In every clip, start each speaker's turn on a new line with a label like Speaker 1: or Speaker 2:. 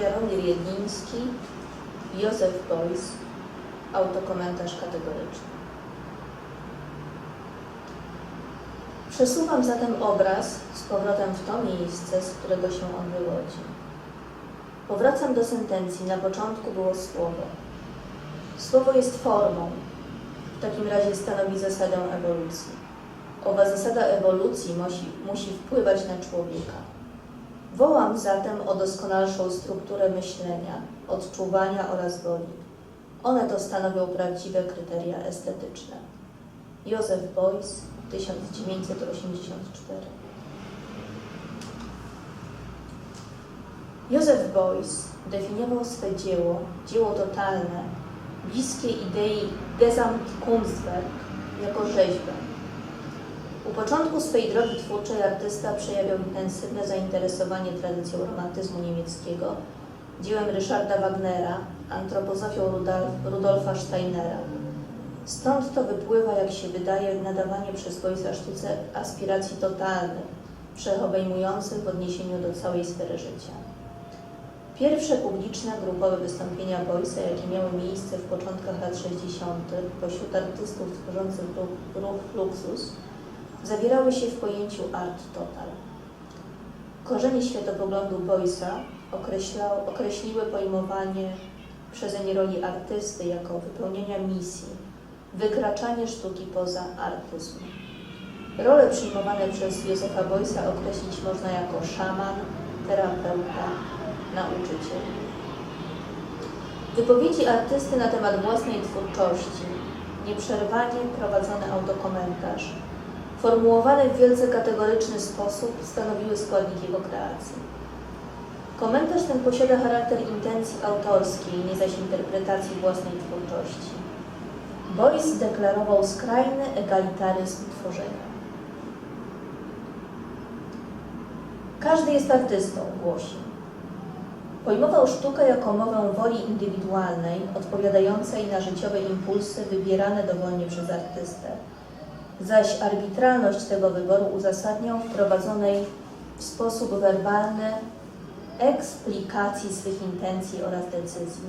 Speaker 1: Jaromir Jedliński, Józef Beuys, autokomentarz kategoryczny. Przesuwam zatem obraz z powrotem w to miejsce, z którego się on wywodzi. Powracam do sentencji. Na początku było słowo. Słowo jest formą. W takim razie stanowi zasadę ewolucji. Owa zasada ewolucji musi, musi wpływać na człowieka. Wołam zatem o doskonalszą strukturę myślenia, odczuwania oraz woli. One to stanowią prawdziwe kryteria estetyczne. Józef Beuys, 1984 Józef Beuys definiował swe dzieło, dzieło totalne, bliskie idei Gesamtkunstwerk jako rzeźbę. U początku swej drogi twórczej artysta przejawiał intensywne zainteresowanie tradycją romantyzmu niemieckiego, dziełem Ryszarda Wagnera, antropozofią Rudolfa Steinera. Stąd to wypływa, jak się wydaje, nadawanie przez Beuys'a sztuce aspiracji totalnych, wszechobejmujących w odniesieniu do całej sfery życia. Pierwsze publiczne grupowe wystąpienia Beuys'a, jakie miały miejsce w początkach lat 60. pośród artystów tworzących ruch, ruch Fluxus, zawierały się w pojęciu art total. Korzenie światopoglądu Beuys'a określiły pojmowanie przezeń roli artysty jako wypełnienia misji, wykraczanie sztuki poza artyzm. Role przyjmowane przez Józefa Beuys'a określić można jako szaman, terapeuta, nauczyciel. Wypowiedzi artysty na temat własnej twórczości, nieprzerwanie prowadzony autokomentarz, formułowane w wielce kategoryczny sposób stanowiły składnik jego kreacji. Komentarz ten posiada charakter intencji autorskiej, nie zaś interpretacji własnej twórczości. Beuys deklarował skrajny egalitaryzm tworzenia. Każdy jest artystą, głosi. Pojmował sztukę jako mowę woli indywidualnej, odpowiadającej na życiowe impulsy wybierane dowolnie przez artystę. Zaś arbitralność tego wyboru uzasadniał wprowadzonej w sposób werbalny eksplikacji swych intencji oraz decyzji,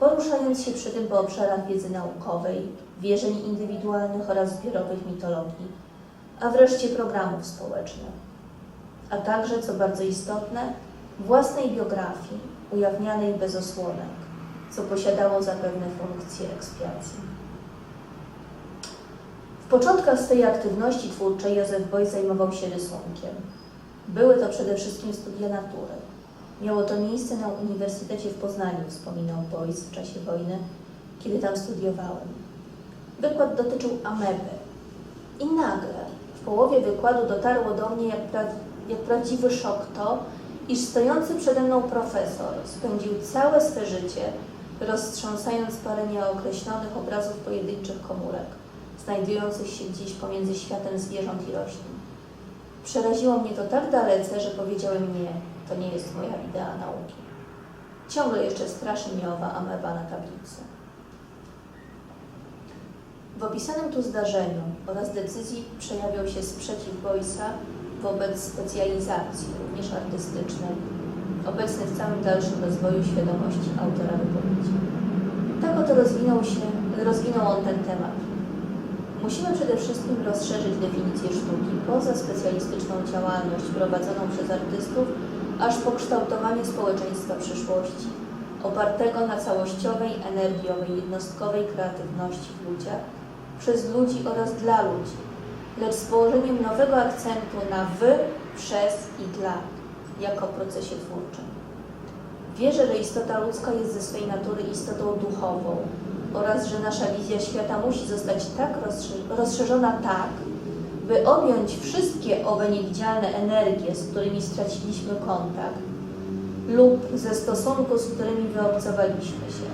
Speaker 1: poruszając się przy tym po obszarach wiedzy naukowej, wierzeń indywidualnych oraz zbiorowych mitologii, a wreszcie programów społecznych, a także, co bardzo istotne, własnej biografii ujawnianej bez osłonek, co posiadało zapewne funkcję ekspiacji. W początkach swej aktywności twórczej Józef Beuys zajmował się rysunkiem. Były to przede wszystkim studia natury. Miało to miejsce na Uniwersytecie w Poznaniu, wspominał Beuys w czasie wojny, kiedy tam studiowałem. Wykład dotyczył ameby. I nagle, w połowie wykładu dotarło do mnie jak, pra jak prawdziwy szok to, iż stojący przede mną profesor spędził całe swe życie roztrząsając parę nieokreślonych obrazów pojedynczych komórek, znajdujących się gdzieś pomiędzy światem zwierząt i roślin. Przeraziło mnie to tak dalece, że powiedziałem nie, to nie jest moja idea nauki. Ciągle jeszcze straszy mnie owa ameba na tablicy. W opisanym tu zdarzeniu oraz decyzji przejawiał się sprzeciw Boysa wobec specjalizacji, również artystycznej, obecny w całym dalszym rozwoju świadomości autora wypowiedzi. Tak oto rozwinął się, rozwinął on ten temat. Musimy przede wszystkim rozszerzyć definicję sztuki poza specjalistyczną działalność prowadzoną przez artystów, aż po kształtowanie społeczeństwa przyszłości, opartego na całościowej, energiowej, jednostkowej kreatywności w ludziach, przez ludzi oraz dla ludzi, lecz z położeniem nowego akcentu na wy, przez i dla, jako procesie twórczym. Wierzę, że istota ludzka jest ze swej natury istotą duchową oraz że nasza wizja świata musi zostać tak rozszerzona tak, by objąć wszystkie owe niewidzialne energie, z którymi straciliśmy kontakt lub ze stosunku, z którymi wyobcowaliśmy się.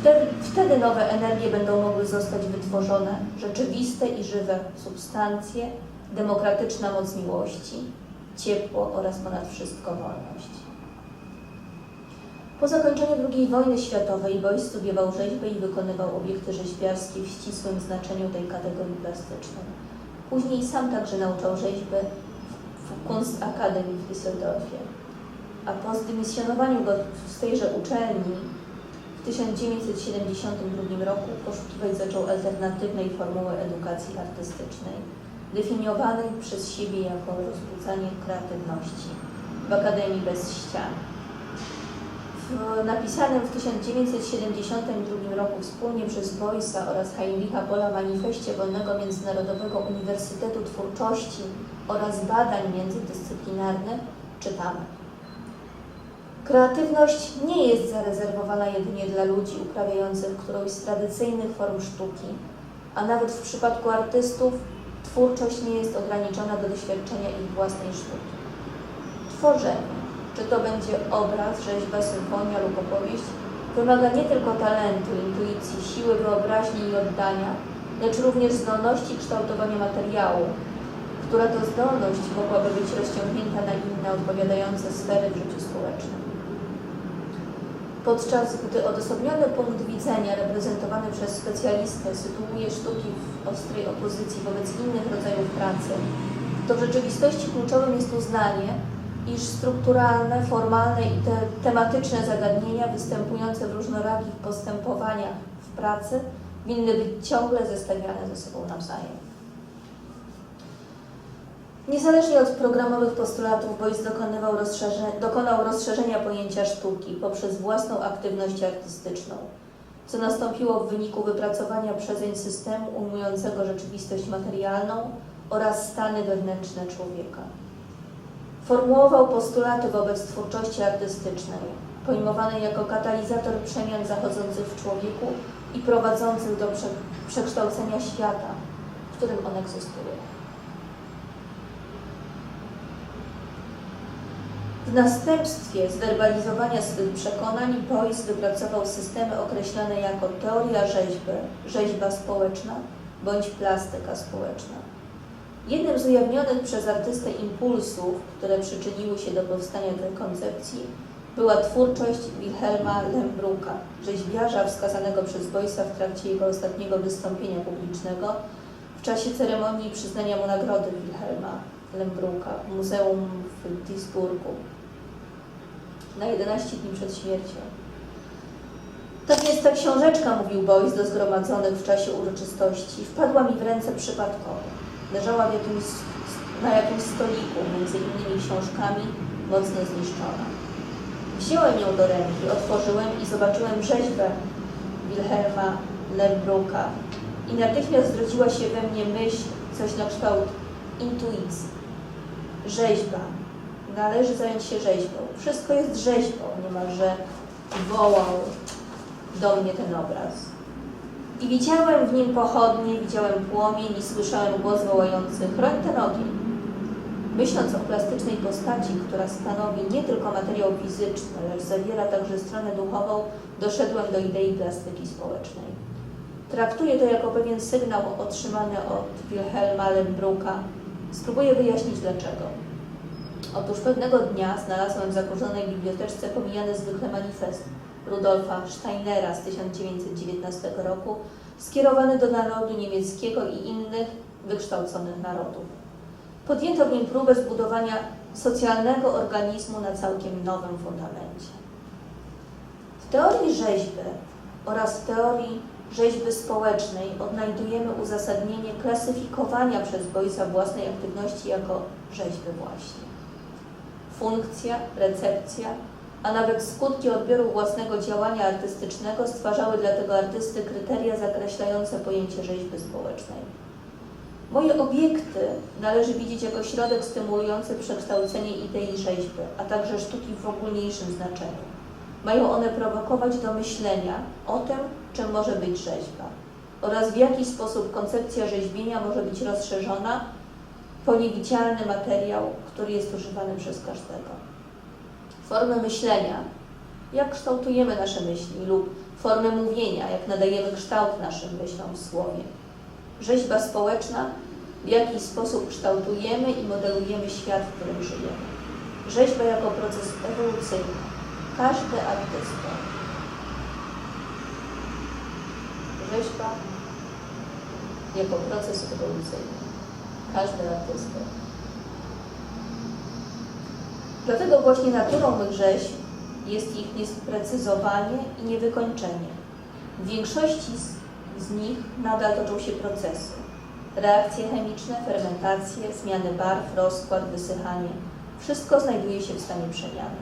Speaker 1: Wtedy, wtedy nowe energie będą mogły zostać wytworzone, rzeczywiste i żywe substancje, demokratyczna moc miłości, ciepło oraz ponad wszystko wolność. Po zakończeniu II wojny światowej Beuys studiował rzeźbę i wykonywał obiekty rzeźbiarskie w ścisłym znaczeniu tej kategorii plastycznej. Później sam także nauczał rzeźby w Kunstakademii w Düsseldorfie. a po zdymisjonowaniu go z tejże uczelni w 1972 roku poszukiwać zaczął alternatywnej formuły edukacji artystycznej, definiowanej przez siebie jako rozbudzanie kreatywności w Akademii Bez Ścian. W napisanym w 1972 roku wspólnie przez Boysa oraz Heinricha Bolla manifestie Wolnego Międzynarodowego Uniwersytetu Twórczości oraz Badań Międzydyscyplinarnych czytamy. Kreatywność nie jest zarezerwowana jedynie dla ludzi uprawiających którąś z tradycyjnych form sztuki, a nawet w przypadku artystów twórczość nie jest ograniczona do doświadczenia ich własnej sztuki. Tworzenie, czy to będzie obraz, rzeźba, symfonia lub opowieść, wymaga nie tylko talentu, intuicji, siły wyobraźni i oddania, lecz również zdolności kształtowania materiału, która to zdolność mogłaby być rozciągnięta na inne odpowiadające sfery w życiu społecznym. Podczas gdy odosobniony punkt widzenia reprezentowany przez specjalistę sytuuje sztuki w ostrej opozycji wobec innych rodzajów pracy, to w rzeczywistości kluczowym jest uznanie, iż strukturalne, formalne i te tematyczne zagadnienia występujące w różnorakich postępowaniach w pracy winny być ciągle zestawiane ze sobą nawzajem. Niezależnie od programowych postulatów, Boyce dokonywał rozszerze, dokonał rozszerzenia pojęcia sztuki poprzez własną aktywność artystyczną, co nastąpiło w wyniku wypracowania przezeń systemu ujmującego rzeczywistość materialną oraz stany wewnętrzne człowieka. Formułował postulaty wobec twórczości artystycznej, pojmowanej jako katalizator przemian zachodzących w człowieku i prowadzących do prze, przekształcenia świata, w którym on egzystuje. W następstwie zwerbalizowania swych przekonań Boyce wypracował systemy określane jako teoria rzeźby, rzeźba społeczna bądź plastyka społeczna. Jednym z ujawnionych przez artystę impulsów, które przyczyniły się do powstania tej koncepcji, była twórczość Wilhelma Lembruka, rzeźbiarza wskazanego przez Boysa w trakcie jego ostatniego wystąpienia publicznego w czasie ceremonii przyznania mu nagrody Wilhelma Lembruka w Muzeum w Duisburgu na 11 dni przed śmiercią. Tak więc ta książeczka, mówił Boyce do zgromadzonych w czasie uroczystości, wpadła mi w ręce przypadkowo. Leżała jakimś, na jakimś stoliku między innymi książkami, mocno zniszczona. Wziąłem ją do ręki, otworzyłem i zobaczyłem rzeźbę Wilhelma Lembruka i natychmiast zrodziła się we mnie myśl, coś na kształt intuicji. Rzeźba. Należy zająć się rzeźbą. Wszystko jest rzeźbą, niemalże wołał do mnie ten obraz. I widziałem w nim pochodnie, widziałem płomień i słyszałem głos wołający chroń ten ogień. Myśląc o plastycznej postaci, która stanowi nie tylko materiał fizyczny, lecz zawiera także stronę duchową, doszedłem do idei plastyki społecznej. Traktuję to jako pewien sygnał otrzymany od Wilhelma Lembruka. Spróbuję wyjaśnić dlaczego. Otóż pewnego dnia znalazłem w zakurzonej biblioteczce pomijany zwykle manifest Rudolfa Steinera z 1919 roku, skierowany do narodu niemieckiego i innych wykształconych narodów. Podjęto w nim próbę zbudowania socjalnego organizmu na całkiem nowym fundamencie. W teorii rzeźby oraz w teorii rzeźby społecznej odnajdujemy uzasadnienie klasyfikowania przez Boysa własnej aktywności jako rzeźby właśnie. Funkcja, recepcja, a nawet skutki odbioru własnego działania artystycznego stwarzały dla tego artysty kryteria zakreślające pojęcie rzeźby społecznej. Moje obiekty należy widzieć jako środek stymulujący przekształcenie idei rzeźby, a także sztuki w ogólniejszym znaczeniu. Mają one prowokować do myślenia o tym, czym może być rzeźba oraz w jaki sposób koncepcja rzeźbienia może być rozszerzona po niewidzialny materiał, który jest używany przez każdego. Formy myślenia, jak kształtujemy nasze myśli, lub formy mówienia, jak nadajemy kształt naszym myślom w słowie. Rzeźba społeczna, w jaki sposób kształtujemy i modelujemy świat, w którym żyjemy. Rzeźba jako proces ewolucyjny. Każdy artysta. Rzeźba jako proces ewolucyjny. Każdy artysta. Dlatego właśnie naturą mych rzeźb jest ich niesprecyzowanie i niewykończenie. W większości z, z nich nadal toczą się procesy. Reakcje chemiczne, fermentacje, zmiany barw, rozkład, wysychanie. Wszystko znajduje się w stanie przemiany.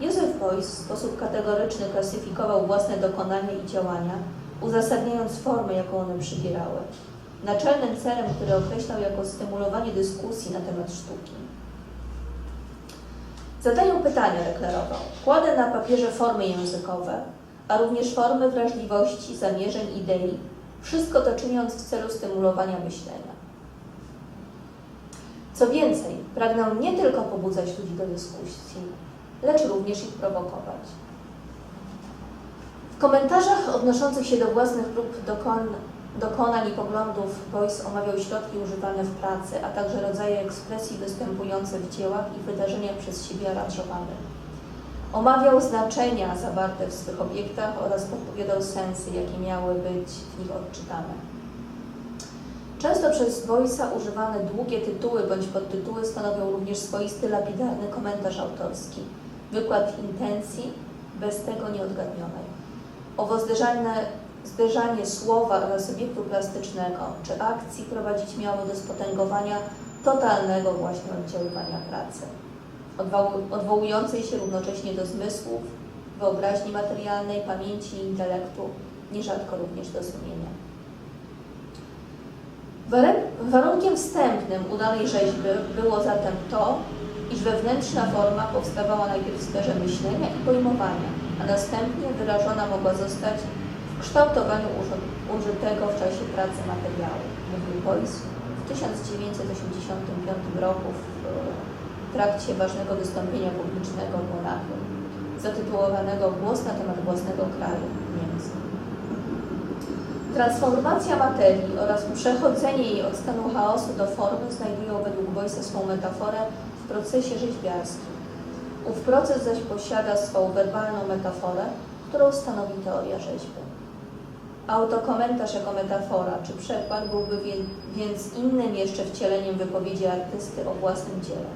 Speaker 1: Józef Beuys w sposób kategoryczny klasyfikował własne dokonania i działania, uzasadniając formę, jaką one przybierały. Naczelnym celem, który określał jako stymulowanie dyskusji na temat sztuki. Zadaję pytania, deklarował. Kładę na papierze formy językowe, a również formy wrażliwości, zamierzeń, idei. Wszystko to czyniąc w celu stymulowania myślenia. Co więcej, pragnę nie tylko pobudzać ludzi do dyskusji, lecz również ich prowokować. W komentarzach odnoszących się do własnych prób dokon, dokonań i poglądów Boyce omawiał środki używane w pracy, a także rodzaje ekspresji występujące w dziełach i wydarzeniach przez siebie aranżowane. Omawiał znaczenia zawarte w swych obiektach oraz podpowiadał sensy, jakie miały być w nich odczytane. Często przez Boyce'a używane długie tytuły bądź podtytuły stanowią również swoisty lapidarny komentarz autorski, wykład intencji bez tego nieodgadnionej. Owo zderzalne, zderzanie słowa oraz obiektu plastycznego czy akcji prowadzić miało do spotęgowania totalnego właśnie oddziaływania pracy, odwoł- odwołującej się równocześnie do zmysłów, wyobraźni materialnej, pamięci i intelektu, nierzadko również do sumienia. Warunkiem wstępnym udanej rzeźby było zatem to, iż wewnętrzna forma powstawała najpierw w sferze myślenia i pojmowania, a następnie wyrażona mogła zostać kształtowaniu uży- użytego w czasie pracy materiału, mówił Boyce w 1985 roku w e, trakcie ważnego wystąpienia publicznego w Monachium, zatytułowanego Głos na temat własnego kraju Niemcy. Transformacja materii oraz przechodzenie jej od stanu chaosu do formy znajdują według Boyce'a swą metaforę w procesie rzeźbiarskim. Ów proces zaś posiada swą werbalną metaforę, którą stanowi teoria rzeźby. Autokomentarz jako metafora czy przekład byłby więc innym jeszcze wcieleniem wypowiedzi artysty o własnym dziele.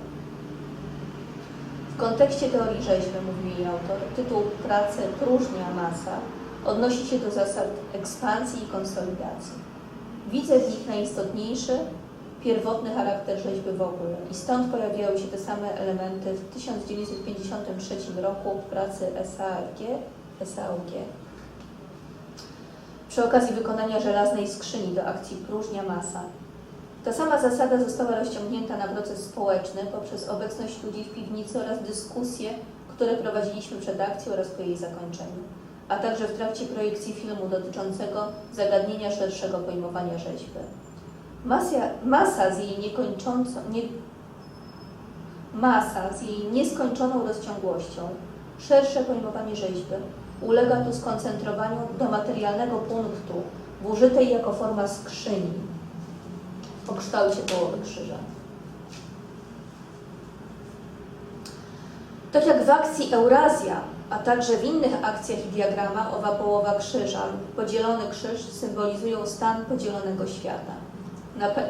Speaker 1: W kontekście teorii rzeźby, mówi jej autor, tytuł pracy Próżnia masa odnosi się do zasad ekspansji i konsolidacji. Widzę w nich najistotniejszy, pierwotny charakter rzeźby w ogóle i stąd pojawiały się te same elementy w 1953 roku w pracy SAFG, SAUG. Przy okazji wykonania żelaznej skrzyni do akcji Próżnia Masa. Ta sama zasada została rozciągnięta na proces społeczny poprzez obecność ludzi w piwnicy oraz dyskusje, które prowadziliśmy przed akcją oraz po jej zakończeniu, a także w trakcie projekcji filmu dotyczącego zagadnienia szerszego pojmowania rzeźby. Masa, masa z jej niekończącą, nie, masa z jej nieskończoną rozciągłością, szersze pojmowanie rzeźby, ulega tu skoncentrowaniu do materialnego punktu użytej jako forma skrzyni o kształcie połowy krzyża. Tak jak w akcji Eurazja, a także w innych akcjach i diagramach owa połowa krzyża lub podzielony krzyż symbolizują stan podzielonego świata,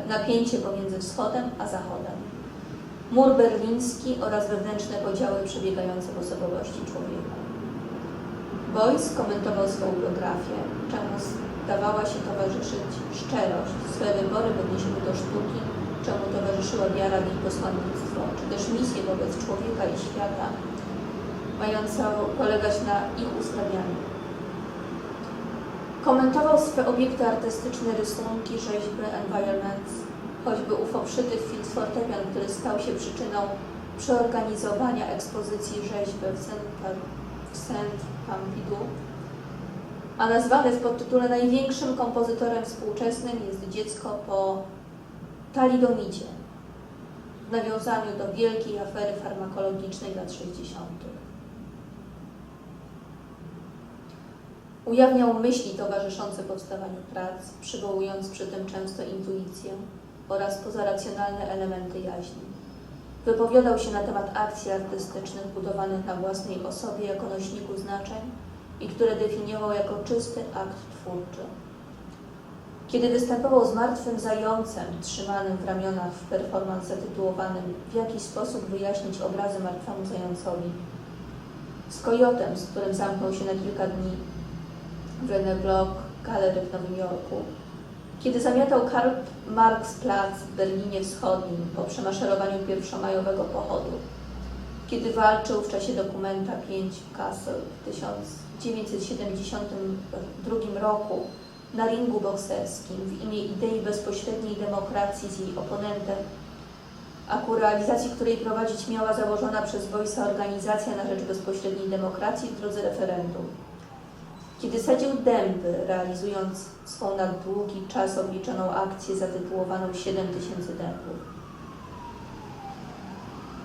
Speaker 1: napięcie pomiędzy wschodem a zachodem, mur berliński oraz wewnętrzne podziały przebiegające w osobowości człowieka. Boyce komentował swoją biografię, czemu zdawała się towarzyszyć szczerość, swe wybory w odniesieniu do sztuki, czemu towarzyszyła wiara w jej posłannictwo, czy też misję wobec człowieka i świata, mająca polegać na ich ustawianiu. Komentował swe obiekty artystyczne, rysunki, rzeźby, environments, choćby ów oprzyty Fitz fortepian, który stał się przyczyną przeorganizowania ekspozycji rzeźby w w Saint-Pompidou, a nazwany w podtytule największym kompozytorem współczesnym jest dziecko po talidomidzie w nawiązaniu do wielkiej afery farmakologicznej lat 60. Ujawniał myśli towarzyszące powstawaniu prac, przywołując przy tym często intuicję oraz pozaracjonalne elementy jaźni. Wypowiadał się na temat akcji artystycznych budowanych na własnej osobie jako nośniku znaczeń i które definiował jako czysty akt twórczy. Kiedy występował z martwym zającem trzymanym w ramionach w performance zatytułowanym W jaki sposób wyjaśnić obrazy martwemu zającowi, z kojotem, z którym zamknął się na kilka dni. W René Block Gallery w Nowym Jorku, kiedy zamiatał Karl Marx Platz w Berlinie Wschodnim po przemaszerowaniu pierwszomajowego pochodu, kiedy walczył w czasie dokumenta 5 w Kassel w 1972 roku na ringu bokserskim w imię idei bezpośredniej demokracji z jej oponentem, a ku realizacji której prowadzić miała założona przez Boysa Organizacja na rzecz bezpośredniej demokracji w drodze referendum. Kiedy sadził dęby, realizując swą na długi czas obliczoną akcję zatytułowaną 7 tysięcy dębów.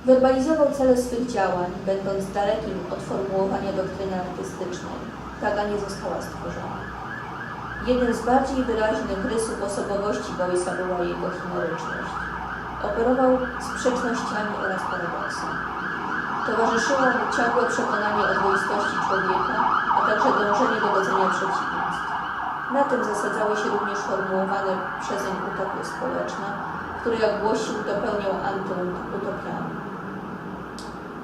Speaker 1: Werbalizował cele swych działań, będąc dalekim od formułowania doktryny artystycznej. Taka nie została stworzona. Jednym z bardziej wyraźnych rysów osobowości Boysa była jego chimeryczność. Operował sprzecznościami oraz paradoksem. Towarzyszyło mu ciągłe przekonanie o dwoistości człowieka, a także dążenie do godzenia przeciwieństw. Na tym zasadzały się również formułowane przezeń utopie społeczne, które, jak głosił, dopełniał antyutopiami.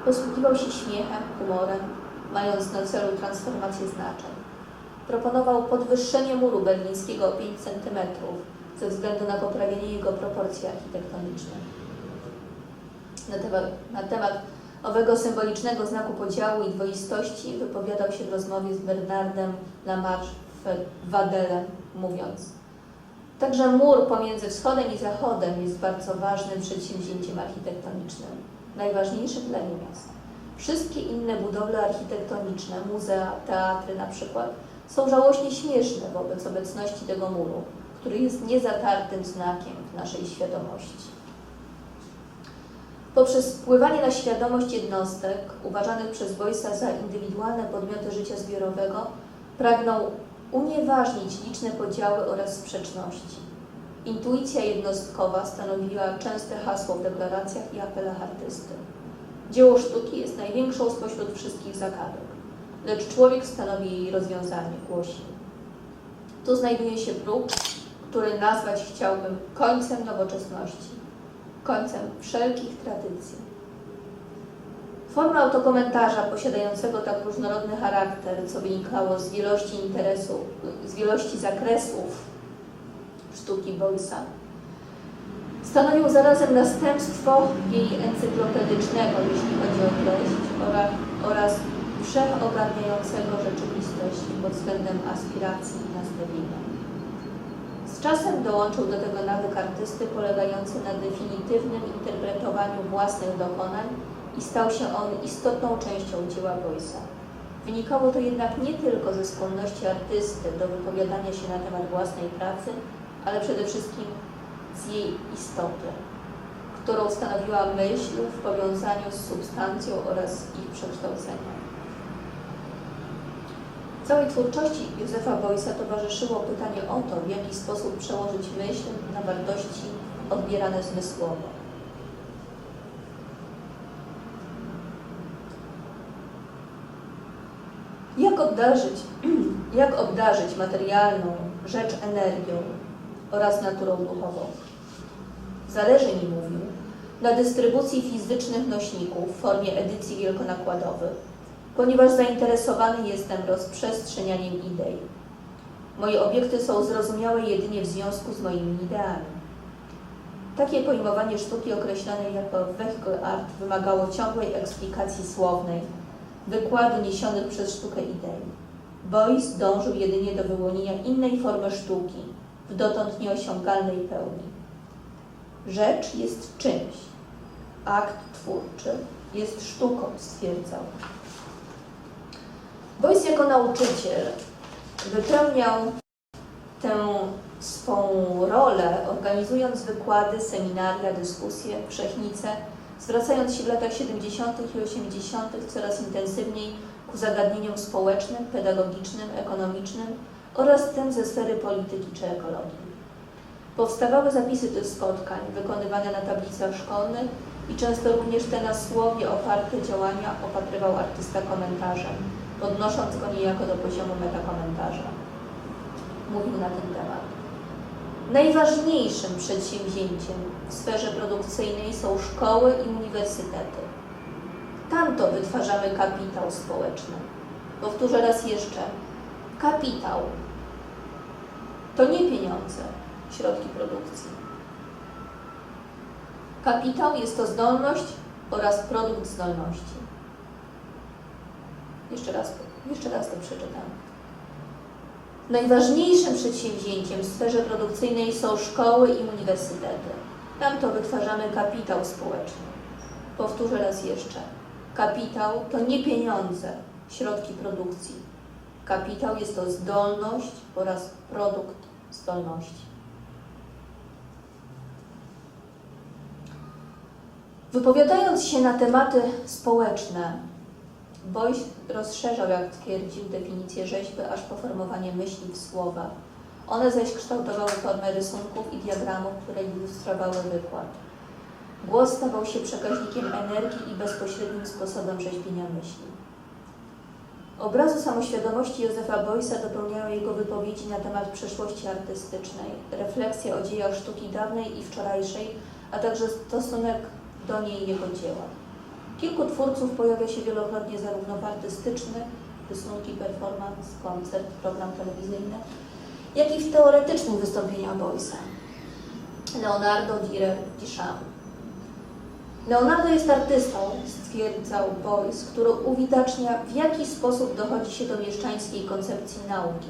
Speaker 1: Posługiwał się śmiechem, humorem, mając na celu transformację znaczeń. Proponował podwyższenie muru berlińskiego o 5 cm ze względu na poprawienie jego proporcji architektonicznych. Na temat, na temat owego symbolicznego znaku podziału i dwoistości wypowiadał się w rozmowie z Bernardem Lamarche Wadelem, mówiąc Także mur pomiędzy wschodem i zachodem jest bardzo ważnym przedsięwzięciem architektonicznym, najważniejszym dla miast. Wszystkie inne budowle architektoniczne, muzea, teatry na przykład, są żałośnie śmieszne wobec obecności tego muru, który jest niezatartym znakiem w naszej świadomości. Poprzez wpływanie na świadomość jednostek, uważanych przez Boysa za indywidualne podmioty życia zbiorowego, pragnął unieważnić liczne podziały oraz sprzeczności. Intuicja jednostkowa stanowiła częste hasło w deklaracjach i apelach artysty. Dzieło sztuki jest największą spośród wszystkich zagadek, lecz człowiek stanowi jej rozwiązanie, głosi. Tu znajduje się próg, który nazwać chciałbym końcem nowoczesności, końcem wszelkich tradycji. Forma autokomentarza posiadającego tak różnorodny charakter, co wynikało z wielości interesów, z wielości zakresów sztuki Boysa, stanowił zarazem następstwo jej encyklopedycznego, jeśli chodzi o treść, oraz, oraz wszechogarniającego rzeczywistość pod względem aspiracji i nastawienia. Z czasem dołączył do tego nawyk artysty polegający na definitywnym interpretowaniu własnych dokonań i stał się on istotną częścią dzieła Boysa. Wynikało to jednak nie tylko ze skłonności artysty do wypowiadania się na temat własnej pracy, ale przede wszystkim z jej istoty, którą stanowiła myśl w powiązaniu z substancją oraz ich przekształceniem. Całej twórczości Józefa Boysa towarzyszyło pytanie o to, w jaki sposób przełożyć myśl na wartości odbierane zmysłowo. Jak obdarzyć, jak obdarzyć materialną rzecz energią oraz naturą duchową? Zależy mi, mówił, na dystrybucji fizycznych nośników w formie edycji wielkonakładowych, ponieważ zainteresowany jestem rozprzestrzenianiem idei. Moje obiekty są zrozumiałe jedynie w związku z moimi ideami. Takie pojmowanie sztuki określanej jako vehicle art wymagało ciągłej eksplikacji słownej, wykładu niesionych przez sztukę idei. Boyce dążył jedynie do wyłonienia innej formy sztuki w dotąd nieosiągalnej pełni. Rzecz jest czymś. Akt twórczy jest sztuką, stwierdzał. Boyce jako nauczyciel wypełniał tę swą rolę, organizując wykłady, seminaria, dyskusje, wszechnice, zwracając się w latach 70. i 80. coraz intensywniej ku zagadnieniom społecznym, pedagogicznym, ekonomicznym oraz tym ze sfery polityki czy ekologii. Powstawały zapisy tych spotkań, wykonywane na tablicach szkolnych i często również te na słowie oparte działania opatrywał artysta komentarzem, podnosząc go niejako do poziomu metakomentarza. Mówił na ten temat. Najważniejszym przedsięwzięciem w sferze produkcyjnej są szkoły i uniwersytety. Tam to wytwarzamy kapitał społeczny. Powtórzę raz jeszcze. Kapitał to nie pieniądze, środki produkcji. Kapitał jest to zdolność oraz produkt zdolności. Jeszcze raz, jeszcze raz to przeczytam. Najważniejszym przedsięwzięciem w sferze produkcyjnej są szkoły i uniwersytety. Tam to wytwarzamy kapitał społeczny. Powtórzę raz jeszcze. Kapitał to nie pieniądze, środki produkcji. Kapitał jest to zdolność oraz produkt zdolności. Wypowiadając się na tematy społeczne, Boyce rozszerzał, jak twierdził, definicję rzeźby aż po formowanie myśli w słowa. One zaś kształtowały formę rysunków i diagramów, które ilustrowały wykład. Głos stawał się przekaźnikiem energii i bezpośrednim sposobem rzeźbienia myśli. Obrazu samoświadomości Józefa Boysa dopełniają jego wypowiedzi na temat przeszłości artystycznej, refleksja o dziejach sztuki dawnej i wczorajszej, a także stosunek do niej jego dzieła. Kilku twórców pojawia się wielokrotnie zarówno w artystycznych, rysunki, performance, koncert, program telewizyjny, jak i w teoretycznych wystąpieniach Boysa. Leonardo Dire Duchamp. Leonardo jest artystą, stwierdzał Boyce, który uwidacznia, w jaki sposób dochodzi się do mieszczańskiej koncepcji nauki,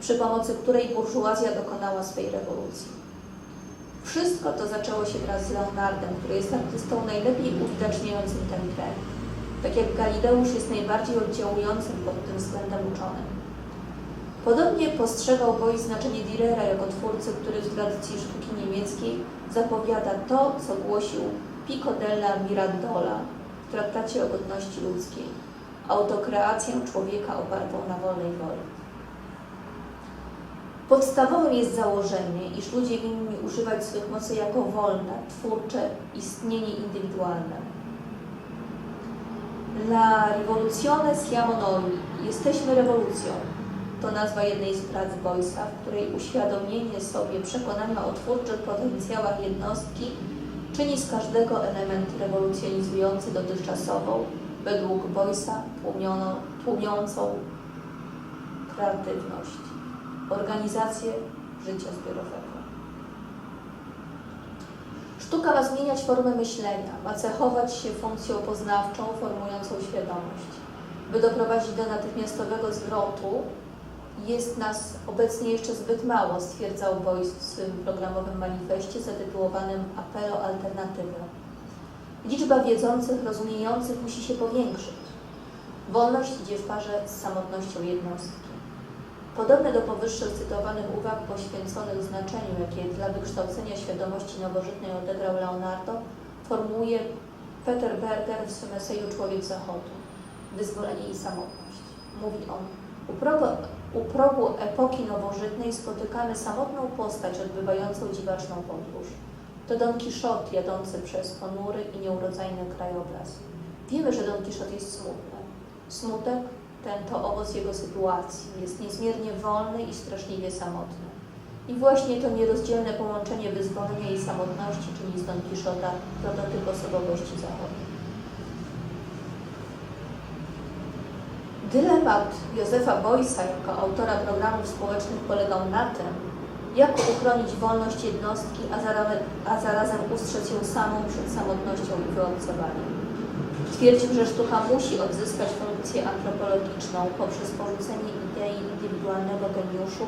Speaker 1: przy pomocy której burżuazja dokonała swej rewolucji. Wszystko to zaczęło się wraz z Leonardem, który jest artystą najlepiej uwidaczniającym ten trend. Tak jak Galileusz jest najbardziej oddziałującym pod tym względem uczonym. Podobnie postrzegał Boyce znaczenie Dürera jako twórcy, który w tradycji sztuki niemieckiej zapowiada to, co głosił Pico della Mirandola w traktacie o godności ludzkiej. Autokreację człowieka opartą na wolnej woli. Podstawowym jest założenie, iż ludzie winni używać swych mocy jako wolne, twórcze istnienie indywidualne. La rivoluzione siamo noi. Jesteśmy rewolucją. To nazwa jednej z prac Boysa, w której uświadomienie sobie przekonania o twórczych potencjałach jednostki czyni z każdego element rewolucjonizujący dotychczasową, według Boysa, tłumioną, tłumiącą kreatywność organizację życia zbiorowego. Sztuka ma zmieniać formę myślenia, ma cechować się funkcją poznawczą, formującą świadomość. By doprowadzić do natychmiastowego zwrotu, jest nas obecnie jeszcze zbyt mało, stwierdzał Boyce w swym programowym manifestie zatytułowanym Apelo Alternatywy. Liczba wiedzących, rozumiejących musi się powiększyć. Wolność idzie w parze z samotnością jednostki. Podobne do powyższych cytowanych uwag poświęconych znaczeniu, jakie dla wykształcenia świadomości nowożytnej odegrał Leonardo, formułuje Peter Berger w swym eseju Człowiek Zachodu. Wyzwolenie i samotność. Mówi on, u progu, u progu epoki nowożytnej spotykamy samotną postać odbywającą dziwaczną podróż. To Don Quixote jadący przez ponury i nieurodzajny krajobraz. Wiemy, że Don Quixote jest smutny. Smutek ten to owoc jego sytuacji. Jest niezmiernie wolny i straszliwie samotny. I właśnie to nierozdzielne połączenie wyzwolenia i samotności czyni z Don Quixota prototyp osobowości Zachodu. Dylemat Józefa Boysa jako autora programów społecznych polegał na tym, jak uchronić wolność jednostki, a zarazem, a zarazem ustrzec ją samą przed samotnością i wyobcowaniem. Twierdził, że sztuka musi odzyskać funkcję antropologiczną poprzez porzucenie idei indywidualnego geniuszu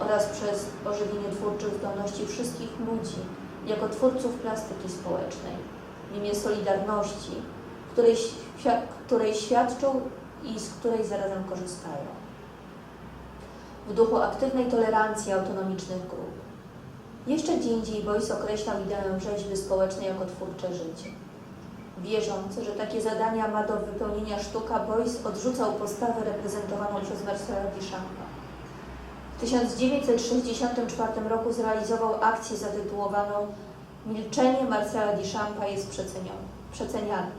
Speaker 1: oraz przez ożywienie twórczych zdolności wszystkich ludzi jako twórców plastyki społecznej w imię solidarności, której, której świadczą i z której zarazem korzystają. W duchu aktywnej tolerancji autonomicznych grup. Jeszcze gdzie indziej Boyce określał ideę rzeźby społecznej jako twórcze życie. Wierząc, że takie zadania ma do wypełnienia sztuka, Boyce odrzucał postawę reprezentowaną przez Marcela Duchampa. W 1964 roku zrealizował akcję zatytułowaną Milczenie Marcela Duchampa jest przeceniane.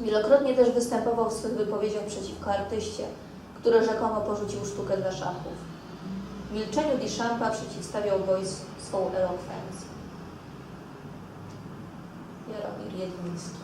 Speaker 1: Wielokrotnie też występował w swych wypowiedziach przeciwko artyście, który rzekomo porzucił sztukę dla szachów. Milczeniu Duchampa przeciwstawiał Boyce swą elokwencję. Jaromir Jedliński.